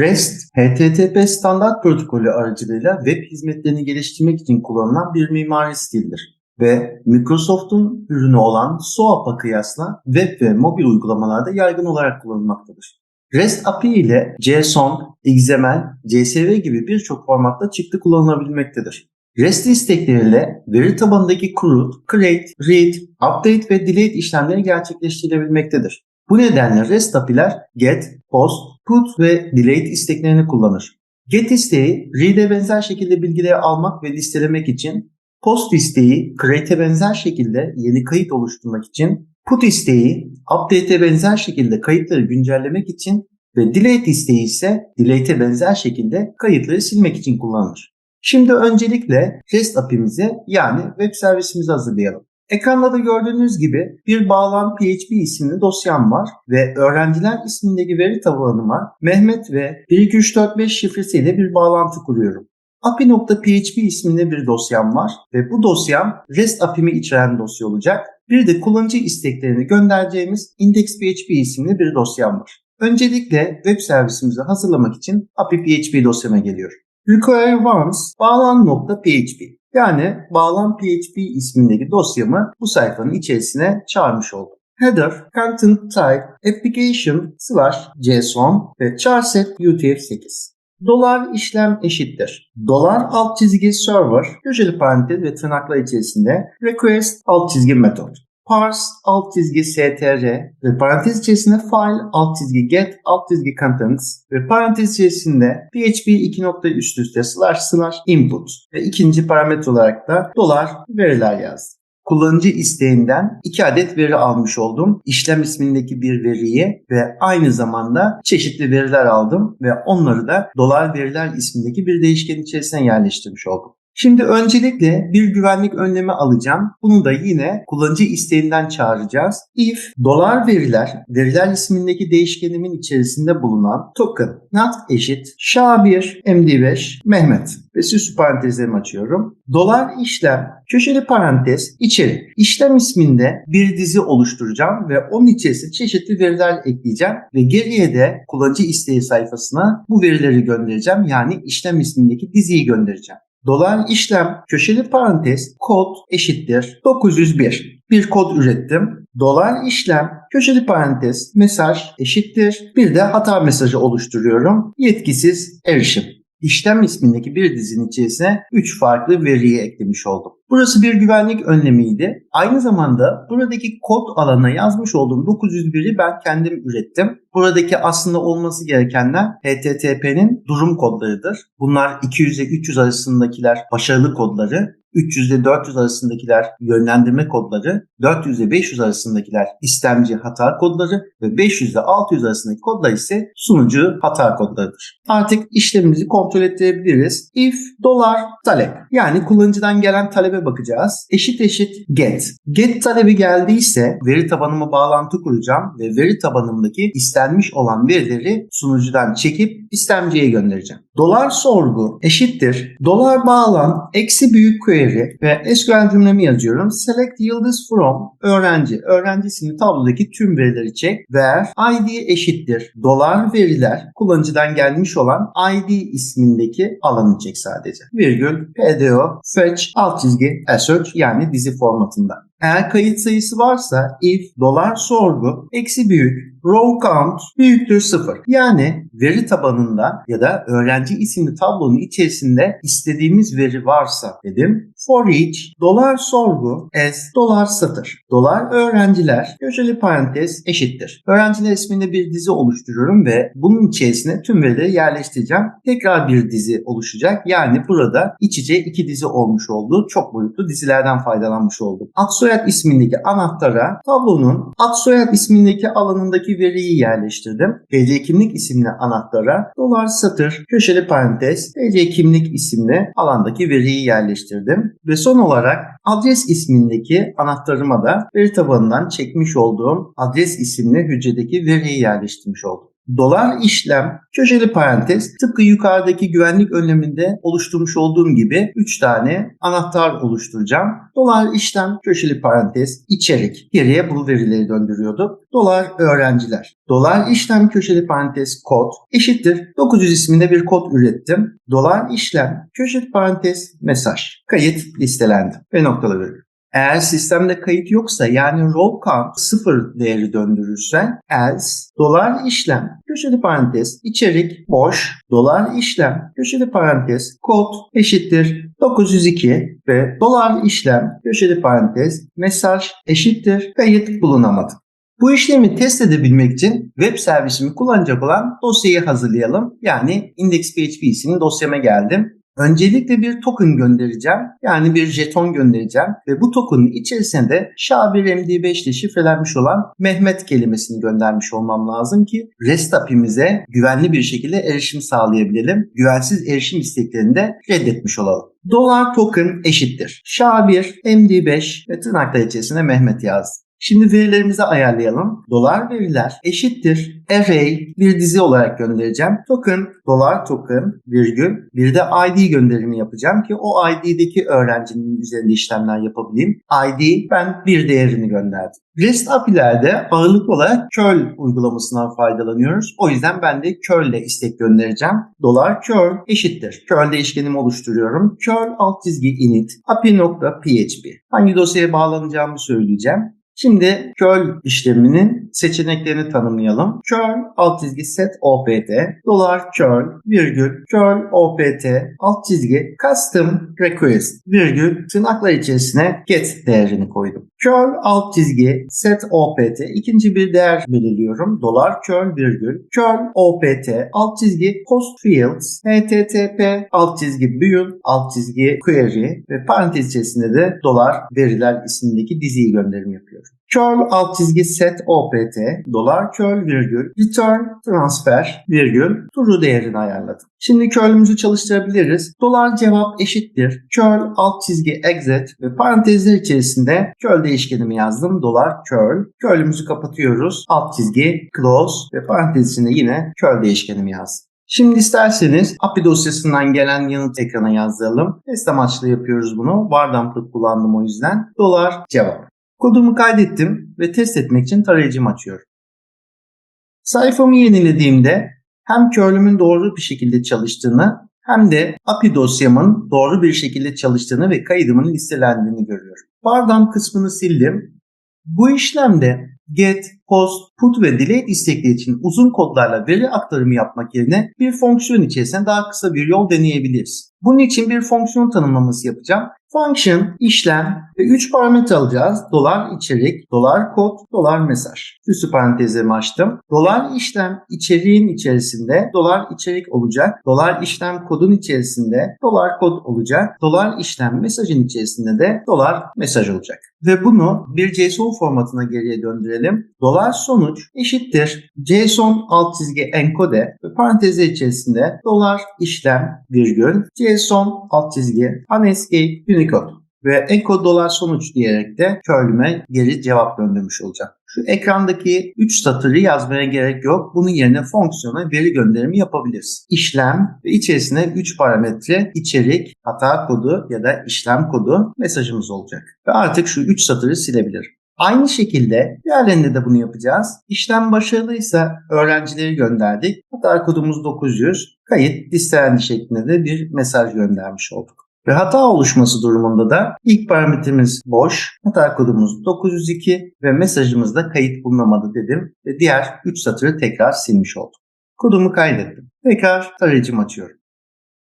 REST, HTTP standart protokolü aracılığıyla web hizmetlerini geliştirmek için kullanılan bir mimari stildir ve Microsoft'un ürünü olan SOAP'a kıyasla web ve mobil uygulamalarda yaygın olarak kullanılmaktadır. REST API ile JSON, XML, CSV gibi birçok formatta çıktı kullanılabilmektedir. REST istekleriyle veri tabanındaki CRUD, create, read, update ve delete işlemleri gerçekleştirilebilmektedir. Bu nedenle REST API'ler get, post, put ve delete isteklerini kullanır. Get isteği read'e benzer şekilde bilgileri almak ve listelemek için, post isteği create'e benzer şekilde yeni kayıt oluşturmak için, put isteği update'e benzer şekilde kayıtları güncellemek için ve delete isteği ise delete'e benzer şekilde kayıtları silmek için kullanılır. Şimdi öncelikle REST API'mizi yani web servisimizi hazırlayalım. Ekranda da gördüğünüz gibi bir bağlam PHP isimli dosyam var ve öğrenciler ismindeki veri tabanıma Mehmet ve 12345 şifresiyle bir bağlantı kuruyorum. api.php isminde bir dosyam var ve bu dosyam REST API'mi içeren dosya olacak. Bir de kullanıcı isteklerini göndereceğimiz index.php isimli bir dosyam var. Öncelikle web servisimizi hazırlamak için api.php dosyama geliyor. Require once bağlan.php yani bağlan PHP ismindeki dosyamı bu sayfanın içerisine çağırmış oldum. Header, content type, application slash JSON ve char set UTF-8. Dolar işlem eşittir. Dolar alt çizgi server, köşeli parantez ve tırnaklar içerisinde request alt çizgi method parse alt çizgi str ve parantez içerisinde file alt çizgi get alt çizgi contents ve parantez içerisinde php 2 nokta üst üste slash slash input ve ikinci parametre olarak da dolar veriler yazdım. Kullanıcı isteğinden iki adet veri almış oldum. İşlem ismindeki bir veriyi ve aynı zamanda çeşitli veriler aldım ve onları da dolar veriler ismindeki bir değişken içerisine yerleştirmiş oldum. Şimdi öncelikle bir güvenlik önlemi alacağım. Bunu da yine kullanıcı isteğinden çağıracağız. If dolar veriler, veriler ismindeki değişkenimin içerisinde bulunan token not eşit SHA-1 MD5 Mehmet ve süslü parantezlerimi açıyorum. Dolar işlem köşeli parantez içeri işlem isminde bir dizi oluşturacağım ve onun içerisine çeşitli veriler ekleyeceğim ve geriye de kullanıcı isteği sayfasına bu verileri göndereceğim. Yani işlem ismindeki diziyi göndereceğim. Dolar işlem köşeli parantez kod eşittir 901. Bir kod ürettim. Dolar işlem köşeli parantez mesaj eşittir. Bir de hata mesajı oluşturuyorum. Yetkisiz erişim. İşlem ismindeki bir dizinin içerisine 3 farklı veriyi eklemiş oldum. Burası bir güvenlik önlemiydi. Aynı zamanda buradaki kod alanına yazmış olduğum 901'i ben kendim ürettim. Buradaki aslında olması gerekenler HTTP'nin durum kodlarıdır. Bunlar 200 ile 300 arasındakiler başarılı kodları. 300 ile 400 arasındakiler yönlendirme kodları, 400 ile 500 arasındakiler istemci hata kodları ve 500 ile 600 arasındaki kodlar ise sunucu hata kodlarıdır. Artık işlemimizi kontrol ettirebiliriz. If dolar talep yani kullanıcıdan gelen talebe bakacağız. Eşit eşit get. Get talebi geldiyse veri tabanıma bağlantı kuracağım ve veri tabanımdaki istenmiş olan verileri sunucudan çekip istemciye göndereceğim. Dolar sorgu eşittir. Dolar bağlan eksi büyük query ve SQL cümlemi yazıyorum. Select yıldız from öğrenci. Öğrenci isimli tablodaki tüm verileri çek. Ver ID eşittir. Dolar veriler kullanıcıdan gelmiş olan ID ismindeki alanı çek sadece. Virgül, PDO, fetch, alt çizgi, assert yani dizi formatında. Eğer kayıt sayısı varsa if dolar sorgu eksi büyük row count büyüktür sıfır. Yani veri tabanında ya da öğrenci isimli tablonun içerisinde istediğimiz veri varsa dedim. For each dolar sorgu as dolar satır. Dolar öğrenciler köşeli parantez eşittir. Öğrenciler isminde bir dizi oluşturuyorum ve bunun içerisine tüm verileri yerleştireceğim. Tekrar bir dizi oluşacak. Yani burada iç içe iki dizi olmuş oldu. Çok boyutlu dizilerden faydalanmış oldum. Adsoyad ismindeki anahtara tablonun Adsoyad ismindeki alanındaki veriyi yerleştirdim. TC kimlik isimli anahtara dolar satır köşeli parantez TC kimlik isimli alandaki veriyi yerleştirdim. Ve son olarak adres ismindeki anahtarıma da veri tabanından çekmiş olduğum adres isimli hücredeki veriyi yerleştirmiş oldum. Dolar işlem köşeli parantez tıpkı yukarıdaki güvenlik önleminde oluşturmuş olduğum gibi 3 tane anahtar oluşturacağım. Dolar işlem köşeli parantez içerik geriye bu verileri döndürüyorduk. Dolar öğrenciler. Dolar işlem köşeli parantez kod eşittir 900 isminde bir kod ürettim. Dolar işlem köşeli parantez mesaj. Kayıt listelendi ve noktalı virgül. Eğer sistemde kayıt yoksa yani row count sıfır değeri döndürürsen else dolar işlem köşeli parantez içerik boş dolar işlem köşeli parantez kod eşittir 902 ve dolar işlem köşeli parantez mesaj eşittir kayıt bulunamadı. Bu işlemi test edebilmek için web servisimi kullanacak olan dosyayı hazırlayalım. Yani index.php isimli dosyama geldim. Öncelikle bir token göndereceğim. Yani bir jeton göndereceğim. Ve bu token'ın içerisine de SHA-1MD5 ile şifrelenmiş olan Mehmet kelimesini göndermiş olmam lazım ki REST API'mize güvenli bir şekilde erişim sağlayabilelim. Güvensiz erişim isteklerini de reddetmiş olalım. Dolar token eşittir. SHA-1, MD5 ve tırnaklar içerisine Mehmet yazdım. Şimdi verilerimizi ayarlayalım. Dolar veriler eşittir array bir dizi olarak göndereceğim. Token dolar token virgül bir de ID gönderimi yapacağım ki o ID'deki öğrencinin üzerinde işlemler yapabileyim. ID ben bir değerini gönderdim. REST API'lerde ağırlık olarak curl uygulamasından faydalanıyoruz. O yüzden ben de curl ile istek göndereceğim. Dolar curl eşittir. Curl değişkenimi oluşturuyorum. Curl alt çizgi init api.php. Hangi dosyaya bağlanacağımı söyleyeceğim. Şimdi curl işleminin seçeneklerini tanımlayalım. Curl alt çizgi set opt dolar curl virgül curl opt alt çizgi custom request virgül tırnaklar içerisine get değerini koydum. Curl alt çizgi set opt ikinci bir değer belirliyorum. Dolar curl virgül curl opt alt çizgi post fields http alt çizgi build alt çizgi query ve parantez içerisinde de dolar veriler isimdeki diziyi gönderim yapıyorum. Curl alt çizgi set opt dolar curl virgül return transfer virgül true değerini ayarladım. Şimdi curl'ümüzü çalıştırabiliriz. Dolar cevap eşittir. Curl alt çizgi exit ve parantezler içerisinde curl değişkenimi yazdım. Dolar curl. Curl'ümüzü kapatıyoruz. Alt çizgi close ve parantez içinde yine curl değişkenimi yazdım. Şimdi isterseniz API dosyasından gelen yanıt ekrana yazdıralım. Test amaçlı yapıyoruz bunu. Vardamp'ı kullandım o yüzden. Dolar cevap. Kodumu kaydettim ve test etmek için tarayıcımı açıyorum. Sayfamı yenilediğimde hem curl'ümün doğru bir şekilde çalıştığını hem de API dosyamın doğru bir şekilde çalıştığını ve kaydımın listelendiğini görüyorum. Pardon kısmını sildim. Bu işlemde get, post, put ve delete istekleri için uzun kodlarla veri aktarımı yapmak yerine bir fonksiyon içerisinde daha kısa bir yol deneyebiliriz. Bunun için bir fonksiyon tanımlaması yapacağım. Function, işlem ve 3 parametre alacağız. Dolar içerik, dolar kod, dolar mesaj. Üstü parantezlerimi açtım. Dolar işlem içeriğin içerisinde dolar içerik olacak. Dolar işlem kodun içerisinde dolar kod olacak. Dolar işlem mesajın içerisinde de dolar mesaj olacak. Ve bunu bir JSON formatına geriye döndürelim. Dolar sonuç eşittir JSON alt çizgi encode ve parantezler içerisinde dolar işlem virgül JSON alt çizgi unescape Unicode ve encode dolar sonuç diyerek de curl'üme geri cevap döndürmüş olacağım. Şu ekrandaki 3 satırı yazmaya gerek yok. Bunun yerine fonksiyona veri gönderimi yapabiliriz. İşlem ve içerisine 3 parametre içerik, hata kodu ya da işlem kodu mesajımız olacak. Ve artık şu 3 satırı silebilirim. Aynı şekilde diğerlerinde de bunu yapacağız. İşlem başarılıysa öğrencileri gönderdik. Hata kodumuz 900. Kayıt listelendi şeklinde de bir mesaj göndermiş olduk. Ve hata oluşması durumunda da ilk parametremiz boş, hata kodumuz 902 ve mesajımızda kayıt bulunamadı dedim ve diğer 3 satırı tekrar silmiş oldum. Kodumu kaydettim. Tekrar tarayıcımı açıyorum.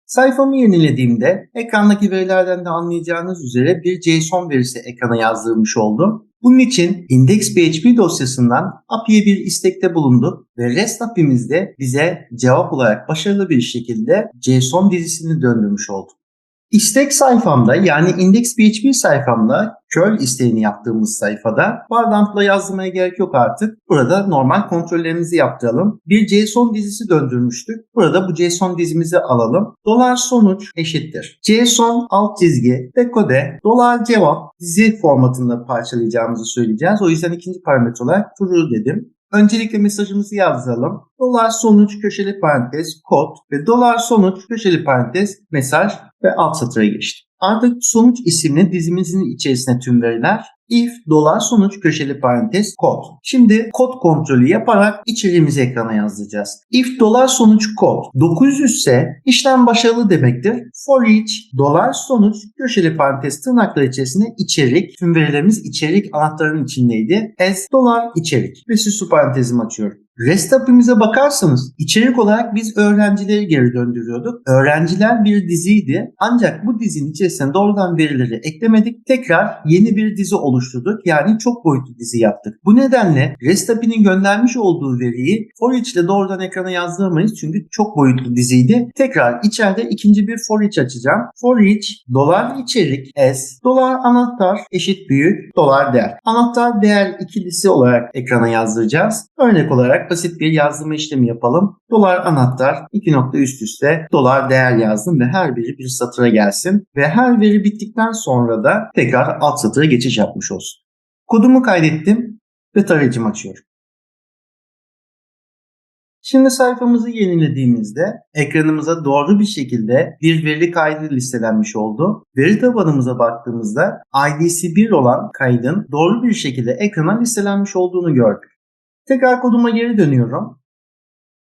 Sayfamı yenilediğimde ekrandaki verilerden de anlayacağınız üzere bir JSON verisi ekrana yazdırmış oldum. Bunun için index.php dosyasından API'ye bir istekte bulunduk ve REST API'mizde bize cevap olarak başarılı bir şekilde JSON dizisini döndürmüş oldu. İstek sayfamda yani index.php sayfamda curl isteğini yaptığımız sayfada Bardamp'la yazdırmaya gerek yok artık. Burada normal kontrollerimizi yaptıralım. Bir JSON dizisi döndürmüştük. Burada bu JSON dizimizi alalım. Dolar sonuç eşittir. JSON alt çizgi dekode dolar cevap dizi formatında parçalayacağımızı söyleyeceğiz. O yüzden ikinci parametre olarak true dedim. Öncelikle mesajımızı yazalım. Dolar sonuç köşeli parantez kod ve dolar sonuç köşeli parantez mesaj ve alt satıra geçtim. Artık sonuç isimli dizimizin içerisine tüm veriler if dolar sonuç köşeli parantez kod. Şimdi kod kontrolü yaparak içeriğimizi ekrana yazdıracağız. If dolar sonuç kod 900 ise işlem başarılı demektir. For each dolar sonuç köşeli parantez tırnaklar içerisinde içerik. Tüm verilerimiz içerik anahtarının içindeydi. As dolar içerik. Ve süslü parantezimi açıyorum. REST API'mize bakarsanız içerik olarak biz öğrencileri geri döndürüyorduk. Öğrenciler bir diziydi. Ancak bu dizinin içerisine doğrudan verileri eklemedik. Tekrar yeni bir dizi oluşturduk. Yani çok boyutlu dizi yaptık. Bu nedenle REST API'nin göndermiş olduğu veriyi for each ile doğrudan ekrana yazdıramayız. Çünkü çok boyutlu diziydi. Tekrar içeride ikinci bir for each açacağım. For each dolar içerik s dolar anahtar eşit büyük dolar değer. Anahtar değer ikilisi olarak ekrana yazdıracağız. Örnek olarak basit bir yazılma işlemi yapalım. Dolar anahtar iki nokta üst üste dolar değer yazdım ve her biri bir satıra gelsin. Ve her veri bittikten sonra da tekrar alt satıra geçiş yapmış olsun. Kodumu kaydettim ve tarayıcımı açıyorum. Şimdi sayfamızı yenilediğimizde ekranımıza doğru bir şekilde bir veri kaydı listelenmiş oldu. Veri tabanımıza baktığımızda IDC 1 olan kaydın doğru bir şekilde ekrana listelenmiş olduğunu gördük. Tekrar koduma geri dönüyorum.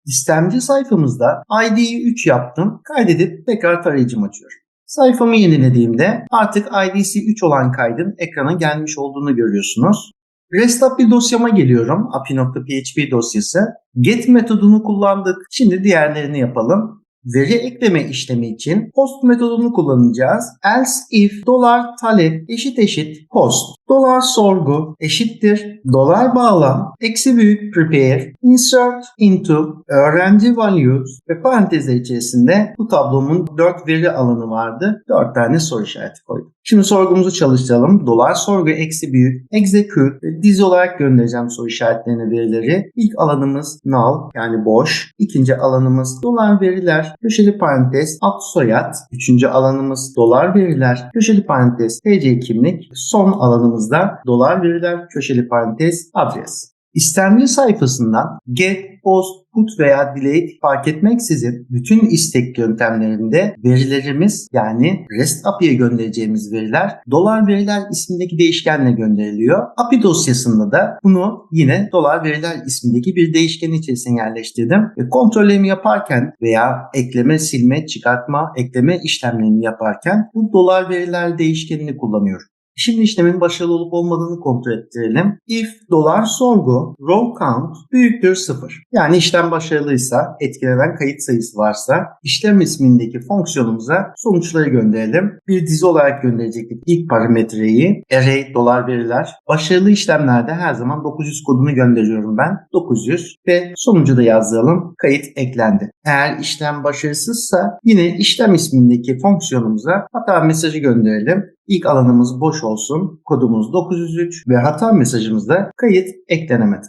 İstemci sayfamızda ID'yi 3 yaptım. Kaydedip tekrar tarayıcımı açıyorum. Sayfamı yenilediğimde artık IDC 3 olan kaydın ekrana gelmiş olduğunu görüyorsunuz. REST API dosyama geliyorum. api.php dosyası. Get metodunu kullandık. Şimdi diğerlerini yapalım. Veri ekleme işlemi için post metodunu kullanacağız. Else if dolar talep eşit eşit post. Dolar sorgu eşittir. Dolar bağlam eksi büyük prepare insert into öğrenci values ve parantezler içerisinde bu tablomun 4 veri alanı vardı. 4 tane soru işareti koydum. Şimdi sorgumuzu çalıştıralım. Dolar sorgu eksi büyük execute dizi olarak göndereceğim soru işaretlerine verileri. İlk alanımız null yani boş. İkinci alanımız dolar veriler köşeli parantez ad soyad. Üçüncü alanımız dolar veriler köşeli parantez TC kimlik. Son alanımızda dolar veriler köşeli parantez adres. İstendiği sayfasından get, post, put veya delete fark etmeksizin bütün istek yöntemlerinde verilerimiz yani REST API'ye göndereceğimiz veriler dolar veriler ismindeki değişkenle gönderiliyor. API dosyasında da bunu yine dolar veriler ismindeki bir değişken içerisine yerleştirdim ve kontrollerimi yaparken veya ekleme, silme, çıkartma, ekleme işlemlerini yaparken bu dolar veriler değişkenini kullanıyorum. Şimdi işlemin başarılı olup olmadığını kontrol ettirelim. If dolar sorgu row count büyüktür 0. Yani işlem başarılıysa, etkilenen kayıt sayısı varsa işlem ismindeki fonksiyonumuza sonuçları gönderelim. Bir dizi olarak gönderecektik ilk parametreyi. Array dolar veriler. Başarılı işlemlerde her zaman 900 kodunu gönderiyorum ben. 900 ve sonucu da yazdıralım. Kayıt eklendi. Eğer işlem başarısızsa yine işlem ismindeki fonksiyonumuza hata mesajı gönderelim. İlk alanımız boş olsun. Kodumuz 903 ve hata mesajımızda kayıt eklenemedi.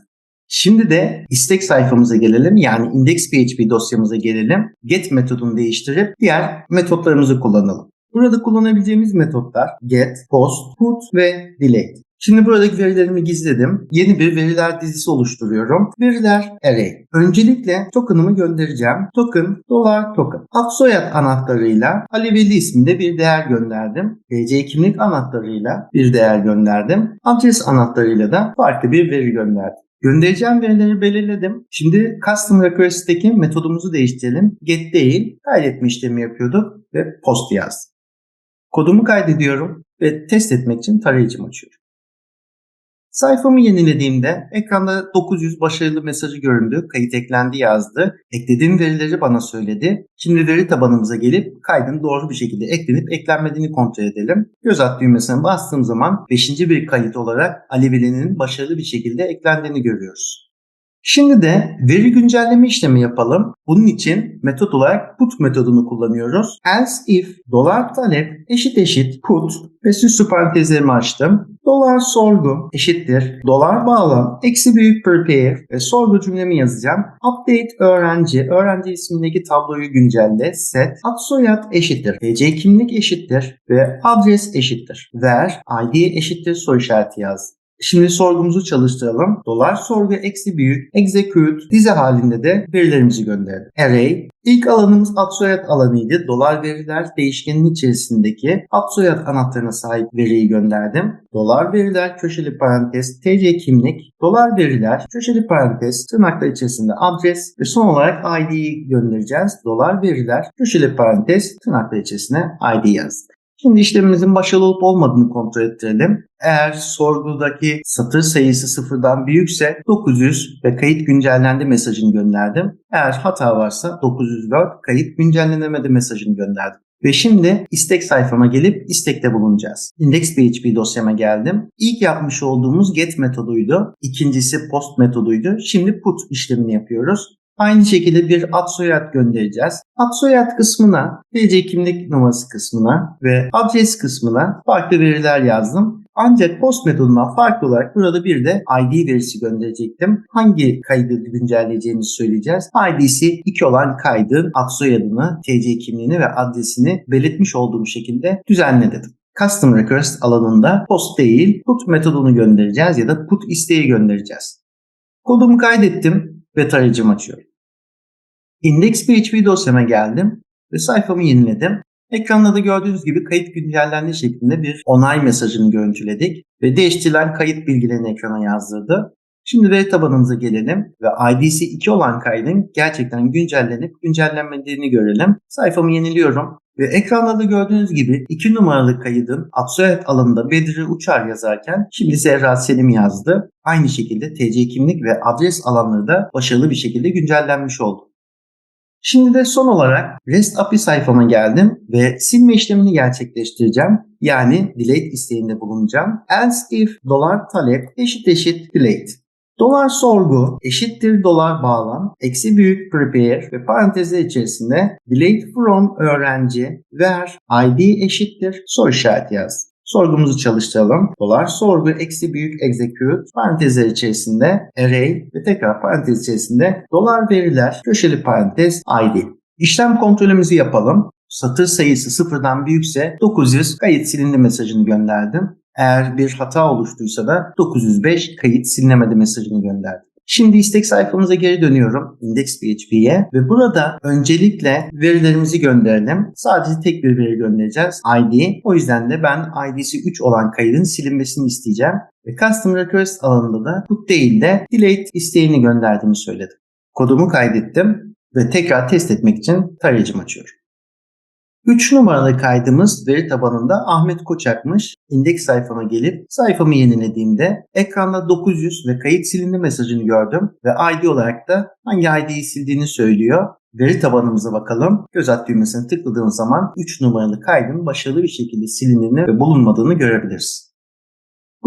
Şimdi de istek sayfamıza gelelim. Yani index.php dosyamıza gelelim. Get metodunu değiştirip diğer metotlarımızı kullanalım. Burada kullanabileceğimiz metotlar get, post, put ve delete. Şimdi buradaki verilerimi gizledim. Yeni bir veriler dizisi oluşturuyorum. Veriler array. Öncelikle token'ımı göndereceğim. Token dolar token. Ad soyad anahtarıyla Ali Veli isminde bir değer gönderdim. TC kimlik anahtarıyla bir değer gönderdim. Adres anahtarıyla da farklı bir veri gönderdim. Göndereceğim verileri belirledim. Şimdi custom request'teki metodumuzu değiştirelim. Get değil, kaydetme işlemi yapıyorduk ve post yazdım. Kodumu kaydediyorum ve test etmek için tarayıcımı açıyorum. Sayfamı yenilediğimde ekranda 900 başarılı mesajı göründü. Kayıt eklendi yazdı. Eklediğim verileri bana söyledi. Şimdi veri tabanımıza gelip kaydın doğru bir şekilde eklenip eklenmediğini kontrol edelim. Göz at düğmesine bastığım zaman 5. bir kayıt olarak Alevili'nin başarılı bir şekilde eklendiğini görüyoruz. Şimdi de veri güncelleme işlemi yapalım. Bunun için metot olarak put metodunu kullanıyoruz. Else if dolar talep eşit eşit put ve süslü parantezlerimi açtım. Dolar sorgu eşittir. Dolar bağlam eksi büyük prepare ve sorgu cümlemi yazacağım. Update öğrenci. Öğrenci ismindeki tabloyu güncelle. Set. Ad soyad eşittir. TC kimlik eşittir. Ve adres eşittir. Ver. ID eşittir soru işareti yaz. Şimdi sorgumuzu çalıştıralım. Dolar sorgu eksi büyük, execute dizi halinde de verilerimizi gönderelim. Array, ilk alanımız ad soyad alanıydı. Dolar veriler değişkenin içerisindeki ad soyad anahtarına sahip veriyi gönderdim. Dolar veriler köşeli parantez TC kimlik, dolar veriler köşeli parantez tırnaklar içerisinde adres ve son olarak ID'yi göndereceğiz. Dolar veriler köşeli parantez tırnaklar içerisine ID yazdık. Şimdi işlemimizin başarılı olup olmadığını kontrol ettirelim. Eğer sorgudaki satır sayısı sıfırdan büyükse 900 ve kayıt güncellendi mesajını gönderdim. Eğer hata varsa 904 kayıt güncellenemedi mesajını gönderdim. Ve şimdi istek sayfama gelip istekte bulunacağız. Index.php dosyama geldim. İlk yapmış olduğumuz get metoduydu. İkincisi post metoduydu. Şimdi put işlemini yapıyoruz. Aynı şekilde bir ad soyad göndereceğiz. Ad soyad kısmına, TC kimlik numarası kısmına ve adres kısmına farklı veriler yazdım. Ancak post metodundan farklı olarak burada bir de ID verisi gönderecektim. Hangi kaydı güncelleyeceğimizi söyleyeceğiz. ID'si 2 olan kaydın ad soyadını, TC kimliğini ve adresini belirtmiş olduğum şekilde düzenledim. Custom Request alanında post değil put metodunu göndereceğiz ya da put isteği göndereceğiz. Kodumu kaydettim ve tarayıcımı açıyorum. Index.php dosyama geldim ve sayfamı yeniledim. Ekranda da gördüğünüz gibi kayıt güncellendi şeklinde bir onay mesajını görüntüledik ve değiştirilen kayıt bilgilerini ekrana yazdırdı. Şimdi veri tabanımıza gelelim ve ID'si 2 olan kaydın gerçekten güncellenip güncellenmediğini görelim. Sayfamı yeniliyorum ve ekranda da gördüğünüz gibi 2 numaralı kaydın Absolute alanında Bedri Uçar yazarken şimdi Zerra Selim yazdı. Aynı şekilde TC kimlik ve adres alanları da başarılı bir şekilde güncellenmiş oldu. Şimdi de son olarak REST API sayfama geldim ve silme işlemini gerçekleştireceğim. Yani delete isteğinde bulunacağım. Else if dolar talep eşit eşit delete. Dolar sorgu eşittir dolar bağlam, eksi büyük prepare ve parantezler içerisinde delete from öğrenci ver id eşittir soru işareti yaz. Sorgumuzu çalıştıralım. Dolar sorgu eksi büyük execute parantezler içerisinde array ve tekrar parantez içerisinde dolar veriler köşeli parantez id. İşlem kontrolümüzü yapalım. Satır sayısı sıfırdan büyükse 900 kayıt silindi mesajını gönderdim. Eğer bir hata oluştuysa da 905 kayıt silinemedi mesajını gönderdim. Şimdi istek sayfamıza geri dönüyorum index.php'ye ve burada öncelikle verilerimizi gönderelim. Sadece tek bir veri göndereceğiz ID. O yüzden de ben ID'si 3 olan kaydın silinmesini isteyeceğim. Ve Custom Request alanında da put değil de delete isteğini gönderdiğimi söyledim. Kodumu kaydettim ve tekrar test etmek için tarayıcımı açıyorum. 3 numaralı kaydımız veri tabanında Ahmet Koçak'mış. İndeks sayfama gelip sayfamı yenilediğimde ekranda 900 ve kayıt silindi mesajını gördüm ve ID olarak da hangi ID'yi sildiğini söylüyor. Veri tabanımıza bakalım. Göz at düğmesine tıkladığım zaman 3 numaralı kaydın başarılı bir şekilde silindiğini ve bulunmadığını görebiliriz.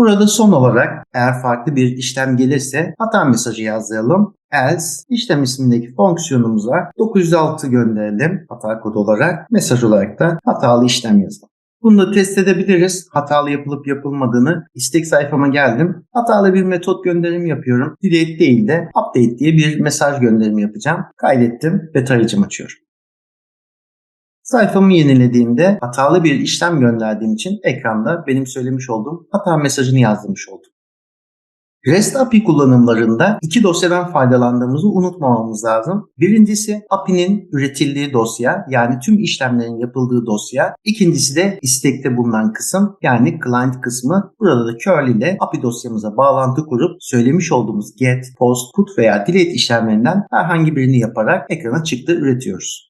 Burada son olarak eğer farklı bir işlem gelirse hata mesajı yazdıralım. Else işlem ismindeki fonksiyonumuza 906 gönderelim hata kodu olarak. Mesaj olarak da hatalı işlem yazalım. Bunu da test edebiliriz. Hatalı yapılıp yapılmadığını istek sayfama geldim. Hatalı bir metot gönderimi yapıyorum. Delete değil de update diye bir mesaj gönderimi yapacağım. Kaydettim ve tarayıcımı açıyorum. Sayfamı yenilediğimde hatalı bir işlem gönderdiğim için ekranda benim söylemiş olduğum hata mesajını yazdırmış oldum. REST API kullanımlarında iki dosyadan faydalandığımızı unutmamamız lazım. Birincisi API'nin üretildiği dosya yani tüm işlemlerin yapıldığı dosya. İkincisi de istekte bulunan kısım yani client kısmı. Burada da curl ile API dosyamıza bağlantı kurup söylemiş olduğumuz get, post, put veya delete işlemlerinden herhangi birini yaparak ekrana çıktı üretiyoruz.